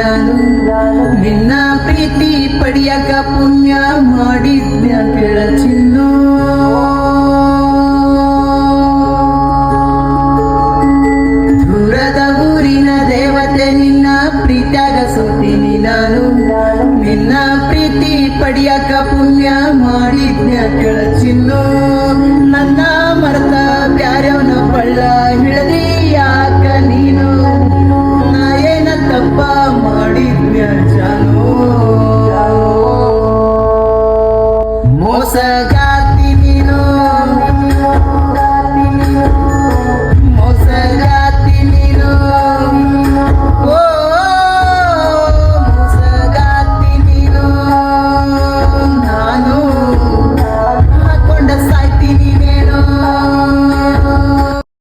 ನಾನು ನಿನ್ನ ಪ್ರೀತಿ ಪಡಿಯಕ ಪುಣ್ಯ ಮಾಡಿದ್ಯ ಕೆಳ ಚಿನ್ನು. ದೂರದ ಊರಿನ ದೇವತೆ ನಿನ್ನ ಪ್ರೀತ್ಯಾಗ ಸೋತೀನಿ ನಾನು. ನಿನ್ನ ಪ್ರೀತಿ ಪಡಿಯಕ ಪುಣ್ಯ ಮಾಡಿದ್ಯ ಕೆಳ ಚಿನ್ನು. sa